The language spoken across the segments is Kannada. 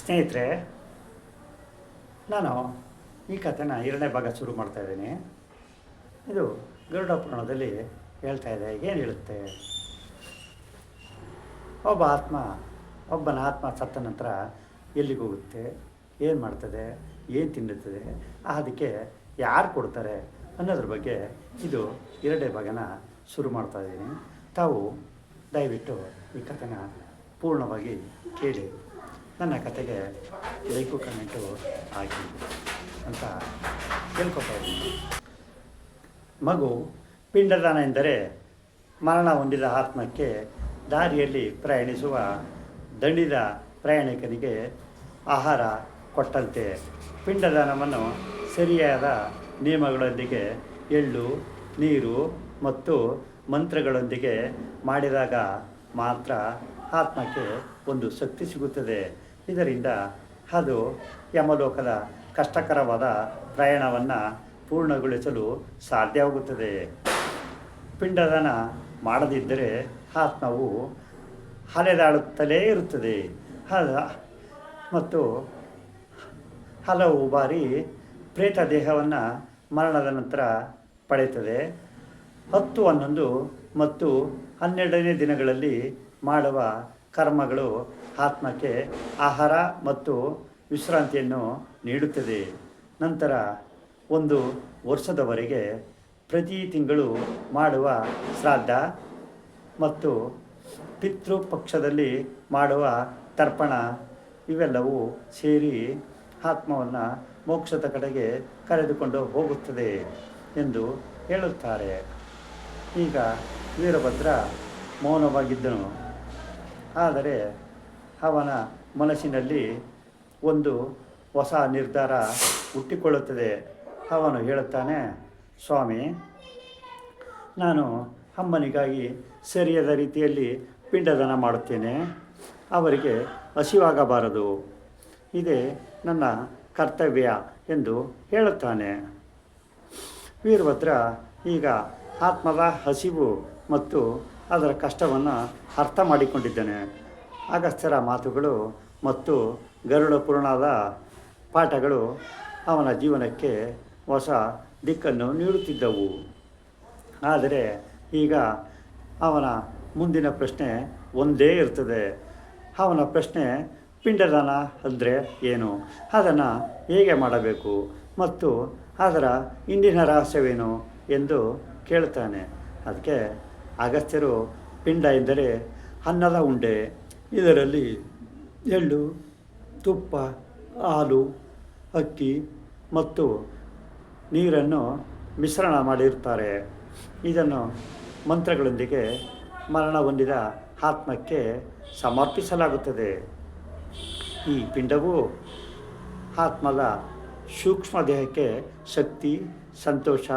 ಸ್ನೇಹಿತರೆ, ನಾನು ಈ ಕಥೆನ ಎರಡನೇ ಭಾಗ ಶುರು ಮಾಡ್ತಾ ಇದ್ದೀನಿ. ಇದು ಗರುಡ ಪುರಾಣದಲ್ಲಿ ಹೇಳ್ತಾ ಇದೆ, ಏನು ಹೇಳುತ್ತೆ? ಒಬ್ಬ ಆತ್ಮ, ಒಬ್ಬನ ಆತ್ಮ ಸತ್ತ ನಂತರ ಎಲ್ಲಿಗೆ ಹೋಗುತ್ತೆ? ಏನು ಮಾಡ್ತದೆ? ಏನು ತಿನ್ನುತ್ತದೆ? ಅದಕ್ಕೆ ಯಾರು ಕೊಡ್ತಾರೆ ಅನ್ನೋದ್ರ ಬಗ್ಗೆ ಇದು ಎರಡನೇ ಭಾಗನ ಶುರು ಮಾಡ್ತಾ ಇದ್ದೀನಿ. ತಾವು ದಯವಿಟ್ಟು ಈ ಕಥೆನ ಪೂರ್ಣವಾಗಿ ಕೇಳಿ. ನನ್ನ ಕತೆಗೆ ಲೈಕು ಕಮೆಂಟು ಹಾಕಿ ಅಂತ ಕೇಳ್ಕೊತಾ ಇದ್ದೀನಿ ಮಗು ಪಿಂಡದಾನ ಎಂದರೆ ಮರಣ ಹೊಂದಿದ ಆತ್ಮಕ್ಕೆ ದಾರಿಯಲ್ಲಿ ಪ್ರಯಾಣಿಸುವ ದಂಡಿದ ಪ್ರಯಾಣಿಕನಿಗೆ ಆಹಾರ ಕೊಟ್ಟಂತೆ. ಪಿಂಡದಾನವನ್ನು ಸರಿಯಾದ ನಿಯಮಗಳೊಂದಿಗೆ ಎಳ್ಳು, ನೀರು ಮತ್ತು ಮಂತ್ರಗಳೊಂದಿಗೆ ಮಾಡಿದಾಗ ಮಾತ್ರ ಆತ್ಮಕ್ಕೆ ಒಂದು ಶಕ್ತಿ ಸಿಗುತ್ತದೆ. ಇದರಿಂದ ಅದು ಯಮಲೋಕದ ಕಷ್ಟಕರವಾದ ಪ್ರಯಾಣವನ್ನು ಪೂರ್ಣಗೊಳಿಸಲು ಸಾಧ್ಯವಾಗುತ್ತದೆ. ಪಿಂಡದಾನ ಮಾಡದಿದ್ದರೆ ಆತ್ಮವು ಅಲೆದಾಡುತ್ತಲೇ ಇರುತ್ತದೆ. ಮತ್ತು ಹಲವು ಬಾರಿ ಪ್ರೇತ ದೇಹವನ್ನು ಮರಣದ ನಂತರ ಪಡೆಯುತ್ತದೆ. ಹತ್ತು ಹನ್ನೊಂದು ಮತ್ತು ಹನ್ನೆರಡನೇ ದಿನಗಳಲ್ಲಿ ಮಾಡುವ ಕರ್ಮಗಳು ಆತ್ಮಕ್ಕೆ ಆಹಾರ ಮತ್ತು ವಿಶ್ರಾಂತಿಯನ್ನು ನೀಡುತ್ತದೆ. ನಂತರ ಒಂದು ವರ್ಷದವರೆಗೆ ಪ್ರತಿ ತಿಂಗಳು ಮಾಡುವ ಶ್ರಾದ್ದ ಮತ್ತು ಪಿತೃಪಕ್ಷದಲ್ಲಿ ಮಾಡುವ ತರ್ಪಣ, ಇವೆಲ್ಲವೂ ಸೇರಿ ಆತ್ಮವನ್ನು ಮೋಕ್ಷದ ಕಡೆಗೆ ಕರೆದುಕೊಂಡು ಹೋಗುತ್ತದೆ ಎಂದು ಹೇಳುತ್ತಾರೆ. ಈಗ ವೀರಭದ್ರ ಮೌನವಾಗಿದ್ದನು. ಆದರೆ ಅವನ ಮನಸ್ಸಿನಲ್ಲಿ ಒಂದು ಹೊಸ ನಿರ್ಧಾರ ಹುಟ್ಟಿಕೊಳ್ಳುತ್ತದೆ. ಅವನು ಹೇಳುತ್ತಾನೆ, ಸ್ವಾಮಿ, ನಾನು ಅಮ್ಮನಿಗಾಗಿ ಸರಿಯಾದ ರೀತಿಯಲ್ಲಿ ಪಿಂಡದಾನ ಮಾಡುತ್ತೇನೆ. ಅವರಿಗೆ ಹಸಿವಾಗಬಾರದು. ಇದೇ ನನ್ನ ಕರ್ತವ್ಯ ಎಂದು ಹೇಳುತ್ತಾನೆ. ವೀರಭದ್ರ ಈಗ ಆತ್ಮದ ಹಸಿವು ಮತ್ತು ಅದರ ಕಷ್ಟವನ್ನು ಅರ್ಥ ಮಾಡಿಕೊಂಡಿದ್ದೇನೆ. ಅಗಸ್ತ್ಯರ ಮಾತುಗಳು ಮತ್ತು ಗರುಡ ಪುರಾಣದ ಪಾಠಗಳು ಅವನ ಜೀವನಕ್ಕೆ ಹೊಸ ದಿಕ್ಕನ್ನು ನೀಡುತ್ತಿದ್ದವು. ಆದರೆ ಈಗ ಅವನ ಮುಂದಿನ ಪ್ರಶ್ನೆ ಒಂದೇ ಇರ್ತದೆ ಅವನ ಪ್ರಶ್ನೆ ಪಿಂಡದಾನ ಅಂದರೆ ಏನು? ಅದನ್ನು ಹೇಗೆ ಮಾಡಬೇಕು ಮತ್ತು ಅದರ ಇಂದಿನ ರಹಸ್ಯವೇನು ಎಂದು ಕೇಳ್ತಾನೆ ಅದಕ್ಕೆ ಅಗಸ್ತ್ಯರು ಪಿಂಡ ಎಂದರೆ ಅನ್ನದ ಉಂಡೆ. ಇದರಲ್ಲಿ ಎಳ್ಳು, ತುಪ್ಪ, ಹಾಲು, ಅಕ್ಕಿ ಮತ್ತು ನೀರನ್ನು ಮಿಶ್ರಣ ಮಾಡಿರುತ್ತಾರೆ. ಇದನ್ನು ಮಂತ್ರಗಳೊಂದಿಗೆ ಮರಣ ಹೊಂದಿದ ಆತ್ಮಕ್ಕೆ ಸಮರ್ಪಿಸಲಾಗುತ್ತದೆ. ಈ ಪಿಂಡವು ಆತ್ಮದ ಸೂಕ್ಷ್ಮ ದೇಹಕ್ಕೆ ಶಕ್ತಿ, ಸಂತೋಷ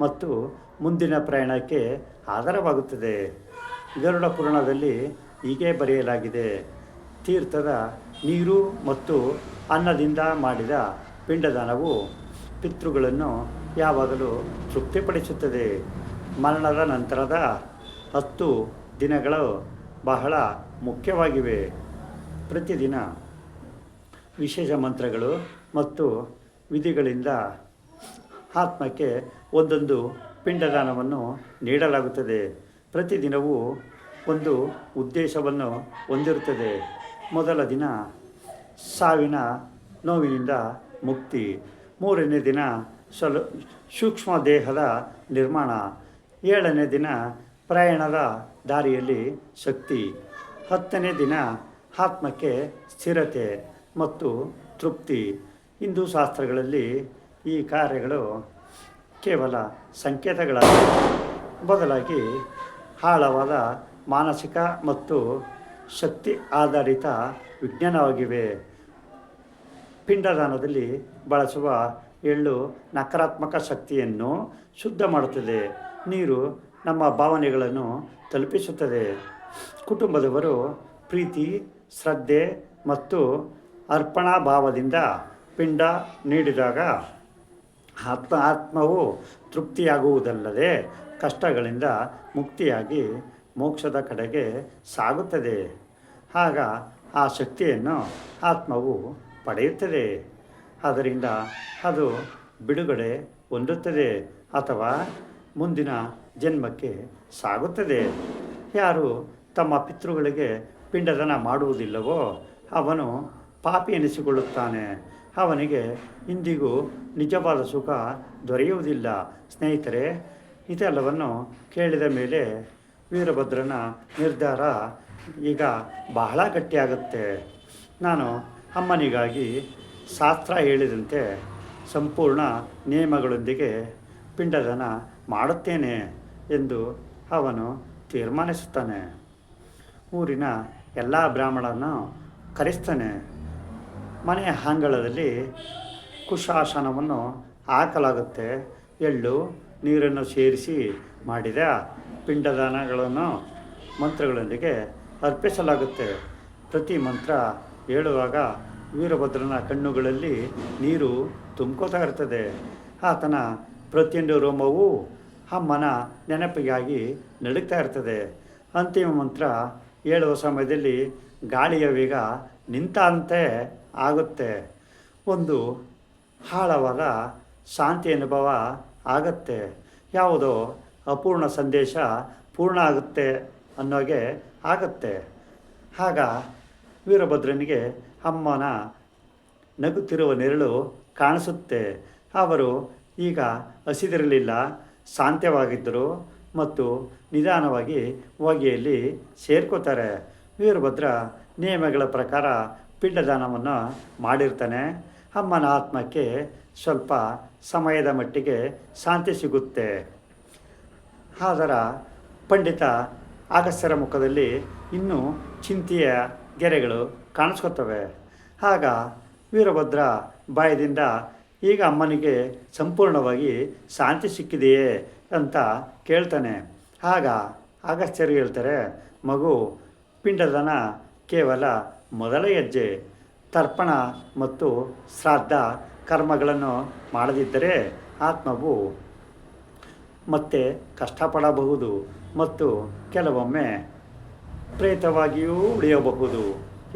ಮತ್ತು ಮುಂದಿನ ಪ್ರಯಾಣಕ್ಕೆ ಆಧಾರವಾಗುತ್ತದೆ. ಗರುಡ ಪುರಾಣದಲ್ಲಿ ಹೀಗೆ ಬರೆಯಲಾಗಿದೆ. ತೀರ್ಥದ ನೀರು ಮತ್ತು ಅನ್ನದಿಂದ ಮಾಡಿದ ಪಿಂಡದಾನವು ಪಿತೃಗಳನ್ನು ಯಾವಾಗಲೂ ತೃಪ್ತಿಪಡಿಸುತ್ತದೆ. ಮರಣದ ನಂತರದ ಹತ್ತು ದಿನಗಳು ಬಹಳ ಮುಖ್ಯವಾಗಿವೆ. ಪ್ರತಿದಿನ ವಿಶೇಷ ಮಂತ್ರಗಳು ಮತ್ತು ವಿಧಿಗಳಿಂದ ಆತ್ಮಕ್ಕೆ ಒಂದೊಂದು ಪಿಂಡದಾನವನ್ನು ನೀಡಲಾಗುತ್ತದೆ. ಪ್ರತಿದಿನವೂ ಒಂದು ಉದ್ದೇಶವನ್ನು ಹೊಂದಿರುತ್ತದೆ. ಮೊದಲ ದಿನ ಸಾವಿನ ನೋವಿನಿಂದ ಮುಕ್ತಿ. ಮೂರನೇ ದಿನ ಸಲ ಸೂಕ್ಷ್ಮ ದೇಹದ ನಿರ್ಮಾಣ. ಏಳನೇ ದಿನ ಪ್ರಯಾಣದ ದಾರಿಯಲ್ಲಿ ಶಕ್ತಿ. ಹತ್ತನೇ ದಿನ ಆತ್ಮಕ್ಕೆ ಸ್ಥಿರತೆ ಮತ್ತು ತೃಪ್ತಿ. ಹಿಂದೂ ಶಾಸ್ತ್ರಗಳಲ್ಲಿ ಈ ಕಾರ್ಯಗಳು ಕೇವಲ ಸಂಕೇತಗಳಾಗಿ ಬದಲಾಗಿ ಆಳವಾದ ಮಾನಸಿಕ ಮತ್ತು ಶಕ್ತಿ ಆಧಾರಿತ ವಿಜ್ಞಾನವಾಗಿವೆ. ಪಿಂಡದಾನದಲ್ಲಿ ಬಳಸುವ ಎಳ್ಳು ನಕಾರಾತ್ಮಕ ಶಕ್ತಿಯನ್ನು ಶುದ್ಧ ಮಾಡುತ್ತದೆ. ನೀರು ನಮ್ಮ ಭಾವನೆಗಳನ್ನು ತಲುಪಿಸುತ್ತದೆ. ಕುಟುಂಬದವರು ಪ್ರೀತಿ, ಶ್ರದ್ಧೆ ಮತ್ತು ಅರ್ಪಣಾ ಭಾವದಿಂದ ಪಿಂಡ ನೀಡಿದಾಗ ಆತ್ಮ ಆತ್ಮವು ತೃಪ್ತಿಯಾಗುವುದಲ್ಲದೆ ಕಷ್ಟಗಳಿಂದ ಮುಕ್ತಿಯಾಗಿ ಮೋಕ್ಷದ ಕಡೆಗೆ ಸಾಗುತ್ತದೆ. ಆಗ ಆ ಶಕ್ತಿಯನ್ನು ಆತ್ಮವು ಪಡೆಯುತ್ತದೆ. ಅದರಿಂದ ಅದು ಬಿಡುಗಡೆ ಹೊಂದುತ್ತದೆ ಅಥವಾ ಮುಂದಿನ ಜನ್ಮಕ್ಕೆ ಸಾಗುತ್ತದೆ. ಯಾರು ತಮ್ಮ ಪಿತೃಗಳಿಗೆ ಪಿಂಡದಾನ ಮಾಡುವುದಿಲ್ಲವೋ ಅವನು ಪಾಪಿ ಎನಿಸಿಕೊಳ್ಳುತ್ತಾನೆ. ಅವನಿಗೆ ಇಂದಿಗೂ ನಿಜವಾದ ಸುಖ ದೊರೆಯುವುದಿಲ್ಲ. ಸ್ನೇಹಿತರೆ ಇದೆಲ್ಲವನ್ನು ಕೇಳಿದ ಮೇಲೆ ವೀರಭದ್ರನ ನಿರ್ಧಾರ ಈಗ ಬಹಳ ಗಟ್ಟಿಯಾಗುತ್ತೆ. ನಾನು ಅಮ್ಮನಿಗಾಗಿ ಶಾಸ್ತ್ರ ಹೇಳಿದಂತೆ ಸಂಪೂರ್ಣ ನಿಯಮಗಳೊಂದಿಗೆ ಪಿಂಡದನ ಮಾಡುತ್ತೇನೆ ಎಂದು ಅವನು ತೀರ್ಮಾನಿಸುತ್ತಾನೆ. ಊರಿನ ಎಲ್ಲ ಬ್ರಾಹ್ಮಣರನ್ನು ಕರೆಸ್ತಾನೆ. ಮನೆಯ ಅಂಗಳದಲ್ಲಿ ಕುಶಾಸನವನ್ನು ಹಾಕಲಾಗುತ್ತೆ. ಎಳ್ಳು ನೀರನ್ನು ಸೇರಿಸಿ ಮಾಡಿದ ಪಿಂಡದಾನಗಳನ್ನು ಮಂತ್ರಗಳೊಂದಿಗೆ ಅರ್ಪಿಸಲಾಗುತ್ತೆ. ಪ್ರತಿ ಮಂತ್ರ ಹೇಳುವಾಗ ವೀರಭದ್ರನ ಕಣ್ಣುಗಳಲ್ಲಿ ನೀರು ತುಂಬ್ಕೋತಾ ಇರ್ತದೆ. ಆತನ ಪ್ರತಿಯೊಂದು ರೋಮವೂ ಅಮ್ಮನ ನೆನಪಿಗಾಗಿ ನಡುಗ್ತಾ ಇರ್ತದೆ. ಅಂತಿಮ ಮಂತ್ರ ಹೇಳುವ ಸಮಯದಲ್ಲಿ ಗಾಳಿಯ ವೇಗ ನಿಂತಂತೆ ಆಗುತ್ತೆ. ಒಂದು ಆಳವಾದ ಶಾಂತಿ ಅನುಭವ ಆಗತ್ತೆ. ಯಾವುದೋ ಅಪೂರ್ಣ ಸಂದೇಶ ಪೂರ್ಣ ಆಗುತ್ತೆ ಅನ್ನೋಗೆ ಆಗತ್ತೆ. ಆಗ ವೀರಭದ್ರನಿಗೆ ಅಮ್ಮನ ನಗುತ್ತಿರುವ ನೆರಳು ಕಾಣಿಸುತ್ತೆ. ಅವರು ಈಗ ಹಸಿದಿರಲಿಲ್ಲ. ಶಾಂತ್ಯವಾಗಿದ್ದರು ಮತ್ತು ನಿಧಾನವಾಗಿ ಹೊಗೆಯಲ್ಲಿ ಸೇರ್ಕೋತಾರೆ. ವೀರಭದ್ರ ನಿಯಮಗಳ ಪ್ರಕಾರ ಪಿಂಡದಾನವನ್ನು ಮಾಡಿರ್ತಾನೆ. ಅಮ್ಮನ ಆತ್ಮಕ್ಕೆ ಸ್ವಲ್ಪ ಸಮಯದ ಮಟ್ಟಿಗೆ ಶಾಂತಿ ಸಿಗುತ್ತೆ. ಆದರ ಪಂಡಿತ ಆಗಸ್ತ್ಯರ ಮುಖದಲ್ಲಿ ಇನ್ನೂ ಚಿಂತೆಯ ಗೆರೆಗಳು ಕಾಣಿಸ್ಕೊತವೆ ಆಗ ವೀರಭದ್ರ ಬಾಯದಿಂದ ಈಗ ಅಮ್ಮನಿಗೆ ಸಂಪೂರ್ಣವಾಗಿ ಶಾಂತಿ ಸಿಕ್ಕಿದೆಯೇ ಅಂತ ಕೇಳ್ತಾನೆ. ಆಗ ಆಗಸ್ತ್ಯರು ಹೇಳ್ತಾರೆ, ಮಗು, ಪಿಂಡದನ ಕೇವಲ ಮೊದಲ ಹೆಜ್ಜೆ ತರ್ಪಣ ಮತ್ತು ಶ್ರಾದ್ದ ಕರ್ಮಗಳನ್ನು ಮಾಡದಿದ್ದರೆ ಆತ್ಮವು ಮತ್ತೆ ಕಷ್ಟಪಡಬಹುದು ಮತ್ತು ಕೆಲವೊಮ್ಮೆ ಪ್ರೇತವಾಗಿಯೂ ಉಳಿಯಬಹುದು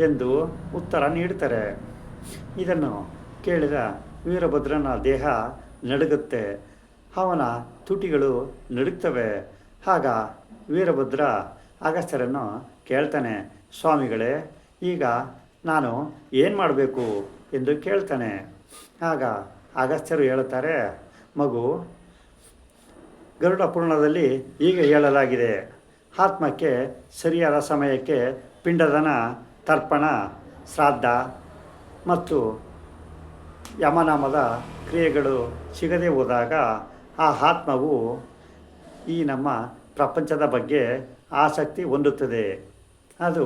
ಎಂದು ಉತ್ತರ ನೀಡ್ತಾರೆ ಇದನ್ನು ಕೇಳಿದ ವೀರಭದ್ರನ ದೇಹ ನಡುಗುತ್ತೆ. ಅವನ ತುಟಿಗಳು ನಡುಗ್ತವೆ. ಆಗ ವೀರಭದ್ರ ಅಗಸ್ತ್ಯರನ್ನು ಕೇಳ್ತಾನೆ, ಸ್ವಾಮಿಗಳೇ, ಈಗ ನಾನು ಏನು ಮಾಡಬೇಕು ಎಂದು ಕೇಳ್ತಾನೆ. ಆಗ ಅಗಸ್ತ್ಯರು ಹೇಳುತ್ತಾರೆ, ಮಗು, ಗರುಡ ಪುರಾಣದಲ್ಲಿ ಈಗ ಹೇಳಲಾಗಿದೆ. ಆತ್ಮಕ್ಕೆ ಸರಿಯಾದ ಸಮಯಕ್ಕೆ ಪಿಂಡದನ, ತರ್ಪಣ, ಶ್ರಾದ್ದ ಮತ್ತು ಯಮನಾಮದ ಕ್ರಿಯೆಗಳು ಸಿಗದೆ ಹೋದಾಗ ಆ ಆತ್ಮವು ಈ ನಮ್ಮ ಪ್ರಪಂಚದ ಬಗ್ಗೆ ಆಸಕ್ತಿ ಹೊಂದುತ್ತದೆ. ಅದು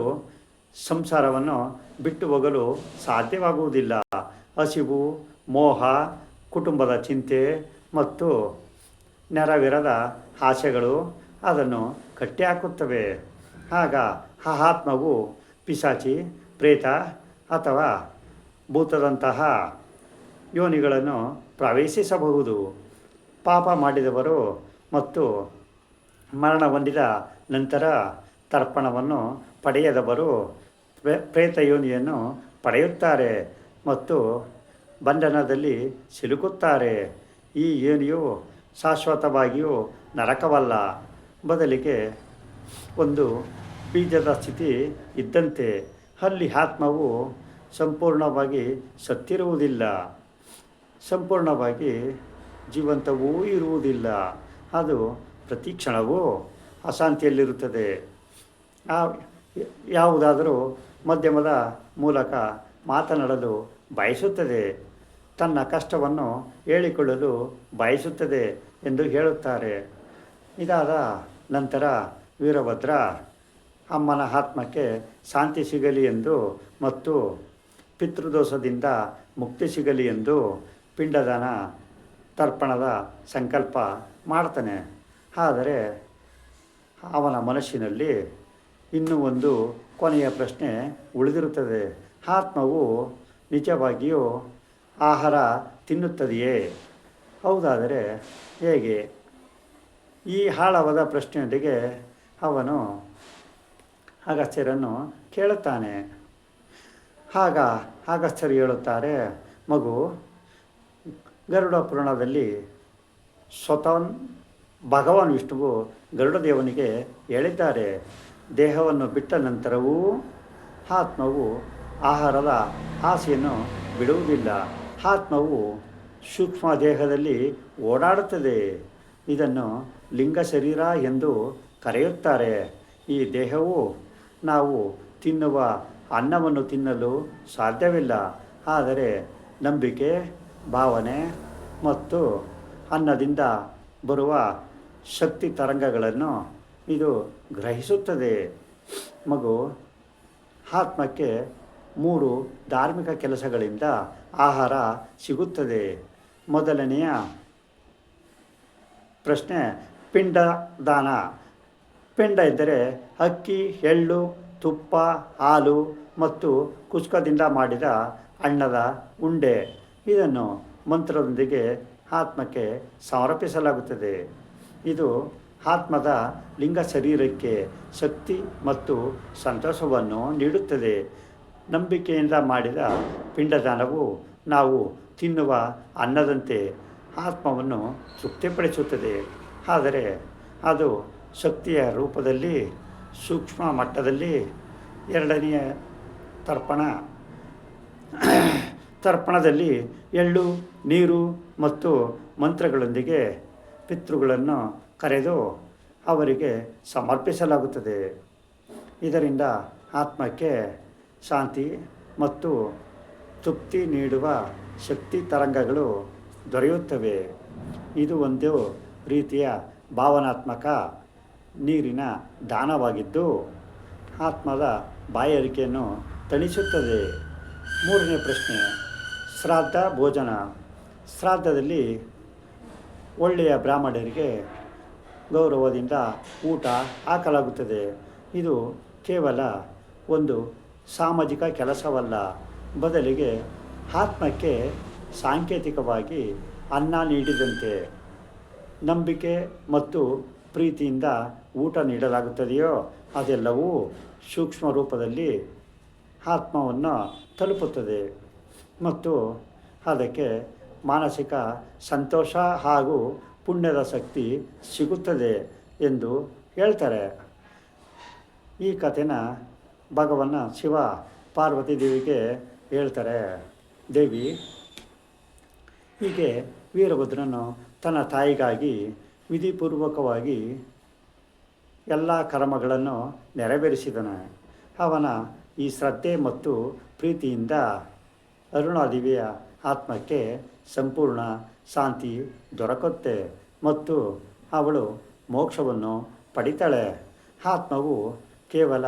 ಸಂಸಾರವನ್ನು ಬಿಟ್ಟು ಹೋಗಲು ಸಾಧ್ಯವಾಗುವುದಿಲ್ಲ. ಹಸಿವು, ಮೋಹ, ಕುಟುಂಬದ ಚಿಂತೆ ಮತ್ತು ನೆರವಿರದ ಆಸೆಗಳು ಅದನ್ನು ಕಟ್ಟಿಹಾಕುತ್ತವೆ. ಆಗ ಆ ಆತ್ಮವು ಪಿಶಾಚಿ, ಪ್ರೇತ ಅಥವಾ ಭೂತದಂತಹ ಯೋನಿಗಳನ್ನು ಪ್ರವೇಶಿಸಬಹುದು. ಪಾಪ ಮಾಡಿದವರು ಮತ್ತು ಮರಣ ಹೊಂದಿದ ನಂತರ ತರ್ಪಣವನ್ನು ಪಡೆಯದವರು ಪ್ರೇತ ಯೋನಿಯನ್ನು ಪಡೆಯುತ್ತಾರೆ ಮತ್ತು ಬಂಧನದಲ್ಲಿ ಸಿಲುಕುತ್ತಾರೆ. ಈ ಯೋನಿಯು ಶಾಶ್ವತವಾಗಿಯೂ ನರಕವಲ್ಲ. ಬದಲಿಗೆ ಒಂದು ಬೀಜದ ಸ್ಥಿತಿ ಇದ್ದಂತೆ, ಅಲ್ಲಿ ಆತ್ಮವು ಸಂಪೂರ್ಣವಾಗಿ ಸತ್ತಿರುವುದಿಲ್ಲ. ಸಂಪೂರ್ಣವಾಗಿ ಜೀವಂತವೂ ಇರುವುದಿಲ್ಲ. ಅದು ಪ್ರತಿ ಕ್ಷಣವೂ ಅಶಾಂತಿಯಲ್ಲಿರುತ್ತದೆ. ಆ, ಯಾವುದಾದರೂ ಮಧ್ಯಮದ ಮೂಲಕ ಮಾತನಾಡಲು ಬಯಸುತ್ತದೆ. ತನ್ನ ಕಷ್ಟವನ್ನು ಹೇಳಿಕೊಳ್ಳಲು ಬಯಸುತ್ತದೆ ಎಂದು ಹೇಳುತ್ತಾರೆ. ಇದಾದ ನಂತರ ವೀರಭದ್ರ, ಅಮ್ಮನ ಆತ್ಮಕ್ಕೆ ಶಾಂತಿ ಸಿಗಲಿ ಎಂದು ಮತ್ತು ಪಿತೃದೋಷದಿಂದ ಮುಕ್ತಿ ಸಿಗಲಿ ಎಂದು ಪಿಂಡದಾನ ತರ್ಪಣದ ಸಂಕಲ್ಪ ಮಾಡ್ತಾನೆ. ಆದರೆ ಅವನ ಮನಸ್ಸಿನಲ್ಲಿ ಇನ್ನೂ ಒಂದು ಕೊನೆಯ ಪ್ರಶ್ನೆ ಉಳಿದಿರುತ್ತದೆ. ಆತ್ಮವು ನಿಜವಾಗಿಯೂ ಆಹಾರ ತಿನ್ನುತ್ತದೆಯೇ? ಹೌದಾದರೆ ಹೇಗೆ? ಈ ಆಳವಾದ ಪ್ರಶ್ನೆಯೊಂದಿಗೆ ಅವನು ಅಗಸ್ತ್ಯರನ್ನು ಕೇಳುತ್ತಾನೆ. ಆಗ ಅಗಸ್ತ್ಯರು ಹೇಳುತ್ತಾರೆ, ಮಗು, ಗರುಡ ಪುರಾಣದಲ್ಲಿ ಸ್ವತಃ ಭಗವಾನ್ ವಿಷ್ಣುವು ಗರುಡ ದೇವನಿಗೆ ಹೇಳಿದ್ದಾರೆ. ದೇಹವನ್ನು ಬಿಟ್ಟ ನಂತರವೂ ಆತ್ಮವು ಆಹಾರದ ಆಸೆಯನ್ನು ಬಿಡುವುದಿಲ್ಲ. ಆತ್ಮವು ಸೂಕ್ಷ್ಮ ದೇಹದಲ್ಲಿ ಓಡಾಡುತ್ತದೆ. ಇದನ್ನು ಲಿಂಗ ಶರೀರ ಎಂದು ಕರೆಯುತ್ತಾರೆ. ಈ ದೇಹವು ನಾವು ತಿನ್ನುವ ಅನ್ನವನ್ನು ತಿನ್ನಲು ಸಾಧ್ಯವಿಲ್ಲ. ಆದರೆ ನಂಬಿಕೆ, ಭಾವನೆ ಮತ್ತು ಅನ್ನದಿಂದ ಬರುವ ಶಕ್ತಿ ತರಂಗಗಳನ್ನು ಇದು ಗ್ರಹಿಸುತ್ತದೆ. ಮಗು, ಆತ್ಮಕ್ಕೆ ಮೂರು ಧಾರ್ಮಿಕ ಕೆಲಸಗಳಿಂದ ಆಹಾರ ಸಿಗುತ್ತದೆ. ಮೊದಲನೆಯ ಪ್ರಶ್ನೆ, ಪಿಂಡ ದಾನ. ಪಿಂಡ ಎಂದರೆ ಅಕ್ಕಿ, ಎಳ್ಳು, ತುಪ್ಪ, ಹಾಲು ಮತ್ತು ಕುಸ್ಕದಿಂದ ಮಾಡಿದ ಅಣ್ಣದ ಉಂಡೆ. ಇದನ್ನು ಮಂತ್ರದೊಂದಿಗೆ ಆತ್ಮಕ್ಕೆ ಸಮರ್ಪಿಸಲಾಗುತ್ತದೆ. ಇದು ಆತ್ಮದ ಲಿಂಗ ಶರೀರಕ್ಕೆ ಶಕ್ತಿ ಮತ್ತು ಸಂತೋಷವನ್ನು ನೀಡುತ್ತದೆ. ನಂಬಿಕೆಯಿಂದ ಮಾಡಿದ ಪಿಂಡದಾನವು ನಾವು ತಿನ್ನುವ ಅನ್ನದಂತೆ ಆತ್ಮವನ್ನು ತೃಪ್ತಿಪಡಿಸುತ್ತದೆ. ಆದರೆ ಅದು ಶಕ್ತಿಯ ರೂಪದಲ್ಲಿ, ಸೂಕ್ಷ್ಮ ಮಟ್ಟದಲ್ಲಿ. ಎರಡನೆಯ ತರ್ಪಣ, ತರ್ಪಣದಲ್ಲಿ ಎಳ್ಳು, ನೀರು ಮತ್ತು ಮಂತ್ರಗಳೊಂದಿಗೆ ಪಿತೃಗಳನ್ನು ಕರೆದು ಅವರಿಗೆ ಸಮರ್ಪಿಸಲಾಗುತ್ತದೆ. ಇದರಿಂದ ಆತ್ಮಕ್ಕೆ ಶಾಂತಿ ಮತ್ತು ತೃಪ್ತಿ ನೀಡುವ ಶಕ್ತಿ ತರಂಗಗಳು ದೊರೆಯುತ್ತವೆ. ಇದು ಒಂದು ರೀತಿಯ ಭಾವನಾತ್ಮಕ ನೀರಿನ ದಾನವಾಗಿದ್ದು, ಆತ್ಮದ ಬಾಯಾರಿಕೆಯನ್ನು ತಣಿಸುತ್ತದೆ. ಮೂರನೇ ಪ್ರಶ್ನೆ, ಶ್ರಾದ್ದ ಭೋಜನ. ಶ್ರಾದ್ದದಲ್ಲಿ ಒಳ್ಳೆಯ ಬ್ರಾಹ್ಮಣರಿಗೆ ಗೌರವದಿಂದ ಊಟ ಹಾಕಲಾಗುತ್ತದೆ. ಇದು ಕೇವಲ ಒಂದು ಸಾಮಾಜಿಕ ಕೆಲಸವಲ್ಲ. ಬದಲಿಗೆ ಆತ್ಮಕ್ಕೆ ಸಾಂಕೇತಿಕವಾಗಿ ಅನ್ನ ನೀಡಿದಂತೆ ನಂಬಿಕೆ ಮತ್ತು ಪ್ರೀತಿಯಿಂದ ಊಟ ನೀಡಲಾಗುತ್ತದೆಯೋ ಅದೆಲ್ಲವೂ ಸೂಕ್ಷ್ಮ ರೂಪದಲ್ಲಿ ಆತ್ಮವನ್ನು ತಲುಪುತ್ತದೆ. ಮತ್ತು ಅದಕ್ಕೆ ಮಾನಸಿಕ ಸಂತೋಷ ಹಾಗೂ ಪುಣ್ಯದ ಶಕ್ತಿ ಸಿಗುತ್ತದೆ ಎಂದು ಹೇಳ್ತಾರೆ. ಈ ಕಥೆನ ಭಗವನ್ನ ಶಿವ ಪಾರ್ವತಿ ದೇವಿಗೆ ಹೇಳ್ತಾರೆ. ದೇವಿ, ಹೀಗೆ ವೀರಭದ್ರನು ತನ್ನ ತಾಯಿಗಾಗಿ ವಿಧಿಪೂರ್ವಕವಾಗಿ ಎಲ್ಲ ಕರ್ಮಗಳನ್ನು ನೆರವೇರಿಸಿದನು. ಅವನ ಈ ಶ್ರದ್ಧೆ ಮತ್ತು ಪ್ರೀತಿಯಿಂದ ಅರುಣಾದೇವಿಯ ಆತ್ಮಕ್ಕೆ ಸಂಪೂರ್ಣ ಶಾಂತಿ ದೊರಕುತ್ತೆ. ಮತ್ತು ಅವಳು ಮೋಕ್ಷವನ್ನು ಪಡಿತಾಳೆ. ಆತ್ಮವು ಕೇವಲ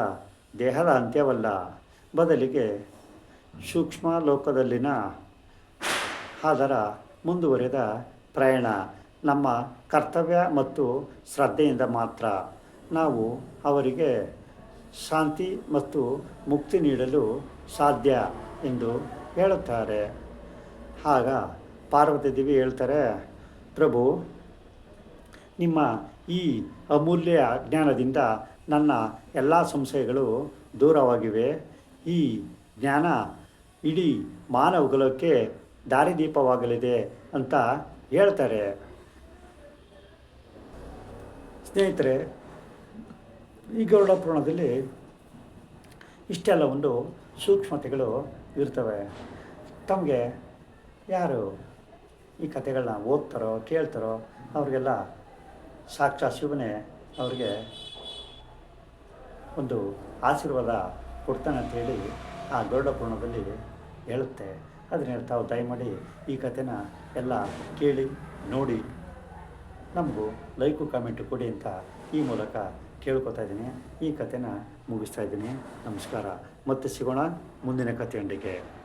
ದೇಹದ ಅಂತ್ಯವಲ್ಲ ಬದಲಿಗೆ ಸೂಕ್ಷ್ಮ ಲೋಕದಲ್ಲಿನ ಅದರ ಮುಂದುವರೆದ ಪ್ರಯಾಣ ನಮ್ಮ ಕರ್ತವ್ಯ ಮತ್ತು ಶ್ರದ್ಧೆಯಿಂದ ಮಾತ್ರ. ನಾವು ಅವರಿಗೆ ಶಾಂತಿ ಮತ್ತು ಮುಕ್ತಿ ನೀಡಲು ಸಾಧ್ಯ ಎಂದು ಹೇಳುತ್ತಾರೆ. ಆಗ ಪಾರ್ವತಿ ದೇವಿ ಹೇಳ್ತಾರೆ, ಪ್ರಭು ನಿಮ್ಮ ಈ ಅಮೂಲ್ಯ ಜ್ಞಾನದಿಂದ ನನ್ನ ಎಲ್ಲ ಸಂಶಯಗಳು ದೂರವಾಗಿವೆ. ಈ ಜ್ಞಾನ ಇಡೀ ಮಾನವಗುಲಕ್ಕೆ ದಾರಿದೀಪವಾಗಲಿದೆ ಅಂತ ಹೇಳ್ತಾರೆ. ಸ್ನೇಹಿತರೆ, ಈ ಗರುಡ ಪುರಾಣದಲ್ಲಿ ಇಷ್ಟೆಲ್ಲ ಒಂದು ಸೂಕ್ಷ್ಮತೆಗಳು ಇರ್ತವೆ. ತಮಗೆ ಯಾರು ಈ ಕಥೆಗಳನ್ನ ಓದ್ತಾರೋ, ಕೇಳ್ತಾರೋ, ಅವ್ರಿಗೆಲ್ಲ ಸಾಕ್ಷಾತ್ ಶಿವನೇ ಅವ್ರಿಗೆ ಒಂದು ಆಶೀರ್ವಾದ ಕೊಡ್ತಾನೆ ಅಂತ ಹೇಳಿ ಆ ಗರುಡ ಪುರಾಣದಲ್ಲಿ ಹೇಳುತ್ತೆ. ಅದನ್ನ ತಾವು ದಯಮಾಡಿ ಈ ಕಥೆನ ಎಲ್ಲ ಕೇಳಿ, ನೋಡಿ. ನಮಗೂ ಲೈಕು, ಕಾಮೆಂಟು ಕೊಡಿ ಅಂತ ಈ ಮೂಲಕ ಕೇಳ್ಕೊತಾ ಇದ್ದೀನಿ. ಈ ಕಥೆನ ಮುಗಿಸ್ತಾ ಇದ್ದೀನಿ. ನಮಸ್ಕಾರ. ಮತ್ತೆ ಸಿಗೋಣ ಮುಂದಿನ ಕಥೆಯೊಂದಿಗೆ.